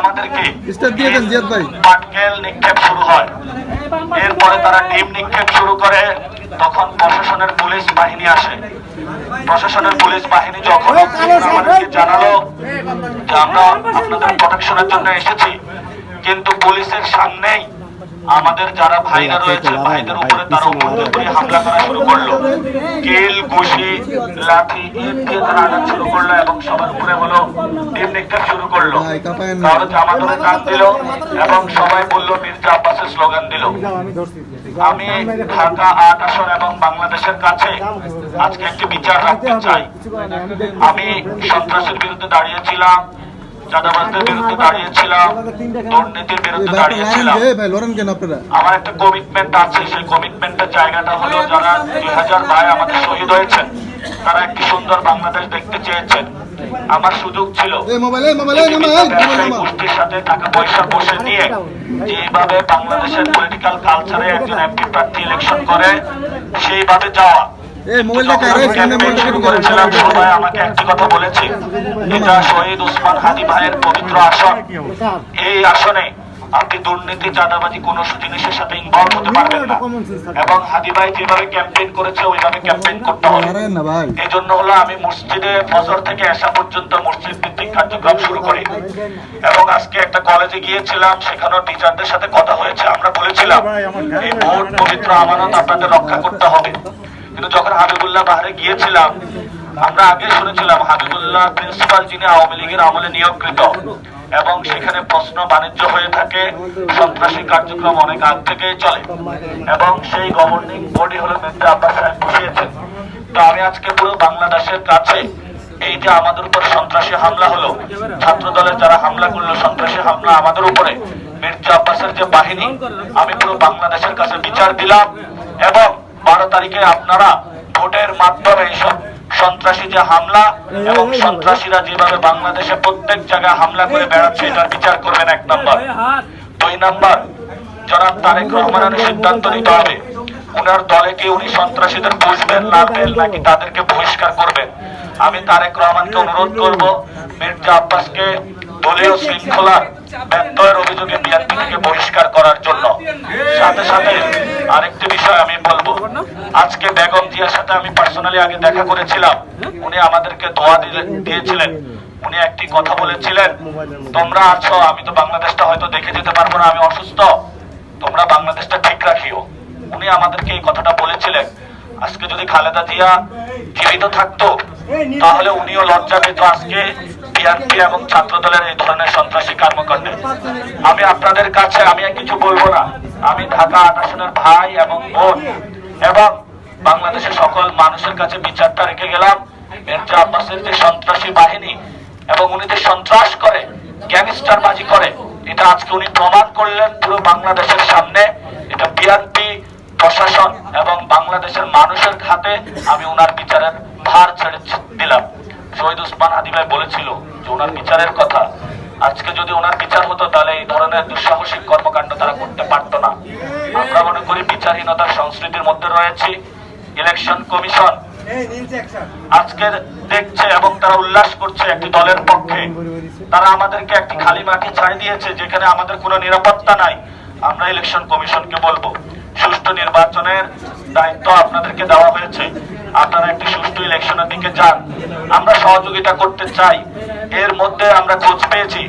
আমাদেরকে পাটকেল নিক্ষেপ শুরু হয়। এরপরে তারা ডিম নিক্ষেপ শুরু করে তখন প্রশাসনের পুলিশ বাহিনী আসে। প্রশাসনের পুলিশ বাহিনী যখন আমাদেরকে জানালো যে আমরা আপনাদের প্রোটেকশনের জন্য এসেছি কিন্তু পুলিশের সামনেই আমাদের যারা ভাইরা রয়েছে ভাইদের উপরে তারা উপর দিয়ে উপরে হামলা করা শুরু করল। কেল ঘুষি লাঠি ইট দিয়ে তারা আঘাত শুরু করল এবং সবার উপরে হলো ডিম নিক্ষেপ শুরু করল। কারও জামা ধরে টান দিল এবং সবাই বলল মির্জা আব্বাসের স্লোগান দিল। আমি ঢাকা আট আসন এবং বাংলাদেশের কাছে আজকে একটি বিচার রাখতে চাই। আমি সন্ত্রাসের বিরুদ্ধে দাঁড়িয়েছিলাম। চাঁদাবাজদের বিরুদ্ধে দাঁড়িয়েছিলাম দুর্নীতির বিরুদ্ধে দাঁড়িয়েছিলাম। লড়েন যে ভাই লড়েন কেন আপনারা? আমার একটা কমিটমেন্ট আছে সেই কমিটমেন্টের জায়গাটা হলো যারা দুই হাজার ভাই আমাদের শহীদ হয়েছেন তারা একটি সুন্দর বাংলাদেশ দেখতে চেয়েছেন। আমার সুযোগ ছিল গোষ্ঠীর সাথে টাকা পয়সা বসে নিয়ে যেভাবে বাংলাদেশের পলিটিক্যাল কালচারে একজন এমপি প্রার্থী ইলেকশন করে সেইভাবে যাওয়া। এই মোবাইলটা যখন আমি সামনে মোবাইলটা শুরু শুরু করেন করেছিলাম সবাই আমাকে একটি কথা বলেছে। এটা শহীদ উসমান হাদি ভাইয়ের পবিত্র আসন। এই আসনে আপনি দুর্নীতি চাঁদাবাজি কোনো জিনিসের সাথে ইনভলভ হতে পারবেন না। এবং হাদি ভাই যেভাবে ক্যাম্পেইন করেছে ওইভাবে ক্যাম্পেইন করতে হবে। মারেন না ভাই। এই জন্য হলো আমি মসজিদে ফজর থেকে আসা পর্যন্ত মসজিদ ভিত্তিক কার্যক্রম শুরু করি। এবং আজকে একটা কলেজে গিয়েছিলাম সেখানেও টিচারদের সাথে কথা হয়েছে। আমরা বলেছিলাম এই ভোট পবিত্র আমানত আপনাদের রক্ষা করতে হবে। কিন্তু যখন হাবিবুল্লাহ বাহারে গিয়েছিলাম, আমরা আগে শুনেছিলাম হাবিবুল্লাহ প্রিন্সিপাল যিনি আওয়ামী লীগের আমলে নিয়োগকৃত। এবং সেখানে প্রশ্ন বাণিজ্য হয়ে থাকে, সন্ত্রাসী কার্যক্রম অনেক আগ থেকেই চলে। এবং সেই গভর্নিং বডি হলো মির্জা আব্বাস সাহেব বসিয়েছেন। তো আমি আজকে পুরো বাংলাদেশের কাছে এই যে আমাদের উপর সন্ত্রাসী হামলা হলো ছাত্র দলের যারা হামলা করল, সন্ত্রাসী হামলা আমাদের উপরে, মির্জা আব্বাসের যে বাহিনী, আমি পুরো বাংলাদেশের কাছে বিচার দিলাম। এবং তারিখে আপনারা ভোটের মাধ্যমে এইসব সন্ত্রাসী যে হামলা এবং সন্ত্রাসীরা যেভাবে বাংলাদেশে প্রত্যেক জায়গায় হামলা করে বেড়াচ্ছে, এটার বিচার করবেন এক নম্বর। দুই নম্বর, জনাব তারেক রহমানের সিদ্ধান্ত নিতে হবে। উনার দলে কি উনি সন্ত্রাসীদের বুঝবেন না দেন নাকি তাদেরকে বহিষ্কার করবেন? আমি তারেক রহমানকে অনুরোধ করব, মির্জা আব্বাসকে দলীয় শৃঙ্খলার ব্যত্যয়ের অভিযোগে বিএনপি থেকে বহিষ্কার করার জন্য। সাথে সাথে আরেকটি বিষয় আমি বলব আজকে বেগম জিয়ার সাথে আমি পার্সোনালি আগে দেখা করেছিলাম। উনি আমাদেরকে দোয়া দিয়েছিলেন। উনি একটি কথা বলেছিলেন, তোমরা আছো, আমি তো বাংলাদেশটা হয়তো দেখে যেতে পারব না, আমি অসুস্থ। তোমরা বাংলাদেশটা ঠিক রাখিও। উনি আমাদেরকে এই কথাটা বলেছিলেন। আজকে যদি খালেদা জিয়া জীবিত থাকতো, তাহলে উনিও লজ্জা পেত আজকে বিএনপি এবং ছাত্র দলের এই ধরনের সন্ত্রাসী কর্মকাণ্ডে। আমি আপনাদের কাছে আমি কিছু বলব না। আমি ঢাকা আট আসনের ভাই এবং বোন। এবং বাংলাদেশের সকল মানুষের কাছে বিচারটা রেখে গেলাম। মির্জা আব্বাসের যে সন্ত্রাসী বাহিনী এবং উনি যে সন্ত্রাস করে গ্যাংস্টার বাজি করে, এটা আজকে উনি প্রমাণ করলেন পুরো বাংলাদেশের সামনে। এটা প্রশাসন এবং বাংলাদেশের মানুষের খাতে আমি ওনার বিচারের ভার ছেড়ে দিলাম। শহীদ উসমান হাদি বলেছিল যে ওনার বিচারের কথা। আজকে যদি ওনার বিচার হতো, তাহলে এই ধরনের দুঃসাহসিক কর্মকাণ্ড তারা করতে পারতো না। আমরা মনে করি বিচারহীনতার সংস্কৃতির মধ্যে রয়েছে। ইলেকশন কমিশন আজকে দেখছে এবং তারা উল্লাস করছে একটি দলের পক্ষে। তারা আমাদেরকে একটি খালি মাটি ছাড়ি দিয়েছে যেখানে আমাদের কোনো নিরাপত্তা নাই। আমরা ইলেকশন কমিশনকে বলব সুষ্ঠু নির্বাচনের দায়িত্ব আপনাদেরকে দেওয়া হয়েছে। আপনারা একটি সুষ্ঠু ইলেকশনের দিকে যান। আমরা সহযোগিতা করতে চাই। এর মধ্যে আমরা খোঁজ পেয়েছি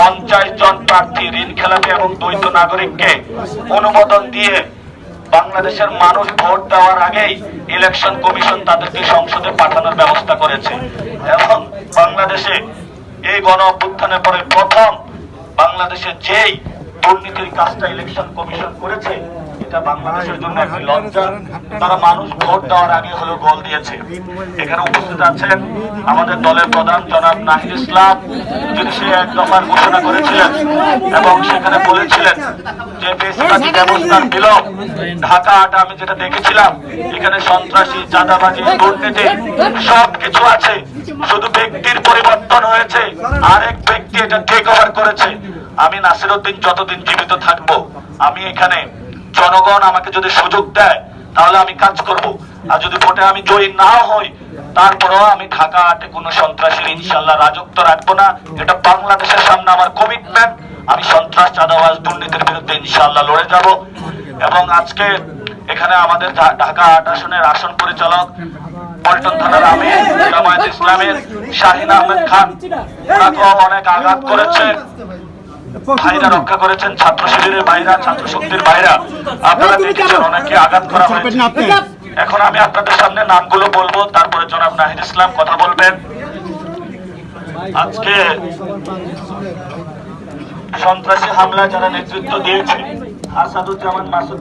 পঞ্চাশ জন প্রার্থী ঋণ খেলাপি এবং দ্বৈত নাগরিককে অনুমোদন দিয়ে বাংলাদেশের মানুষ ভোট দেওয়ার আগেই ইলেকশন কমিশন তাদেরকে সংসদে পাঠানোর ব্যবস্থা করেছে। এবং বাংলাদেশে এই গণ অভ্যুত্থানের পরে প্রথম বাংলাদেশে যেই দুর্নীতির কাজটা ইলেকশন কমিশন করেছে এটা বাংলাদেশের জন্য একটি লজ্জা। তারা মানুষ ভোট দেওয়ার আগে হলো গোল দিয়েছে। এখানে উপস্থিত আছেন আমাদের দলের প্রধান জনাব নাহিদ ইসলাম, যিনি সে এক দফার ঘোষণা করেছিলেন এবং সেখানে বলেছিলেন যে বেশিরভাগী ব্যবস্থার বিলোপ ঢাকা আটা আমি যেটা দেখেছিলাম, এখানে সন্ত্রাসী, চাঁদাবাজি, দুর্নীতি সব কিছু আছে। শুধু ব্যক্তির পরিবর্তন হয়েছে, আরেক ব্যক্তি এটা টেক ওভার করেছে। আমি নাসির উদ্দিন যতদিন জীবিত থাকব, আমি এখানে জনগণ আমাকে যদি সুযোগ দেয়, তাহলে আমি কাজ করব। আর যদি ভোটে আমি জয়ী না হই, তারপরেও আমি ঢাকা আটে কোনো সন্ত্রাসীর ইনশাল্লাহ রাজত্ব রাখব না। এটা বাংলাদেশের সামনে আমার কমিটমেন্ট আমি সন্ত্রাস, চাঁদাবাজ, দুর্নীতির বিরুদ্ধে ইনশাল্লাহ লড়ে যাব। এবং আজকে এখানে আমাদের ঢাকা আট আসনের আসন পরিচালক পল্টন থানার আমির, জামায়াত ইসলামের শাহিন আহমেদ খান। অনেক আঘাত করেছে। ভাইরা রক্ষা করেছেন ছাত্র শিবিরের ভাইরা ছাত্র শক্তির ভাইরা আপনারা দেখেছেন অনেকে আঘাত করা হয়েছে। এখন আমি আপনাদের সামনে নামগুলো বলব তারপরে জনাব নাহিদ ইসলাম কথা বলবেন। আজকে সন্ত্রাসী হামলা যারা নেতৃত্ব দিয়েছে আসাদুজ্জামান মাসুদ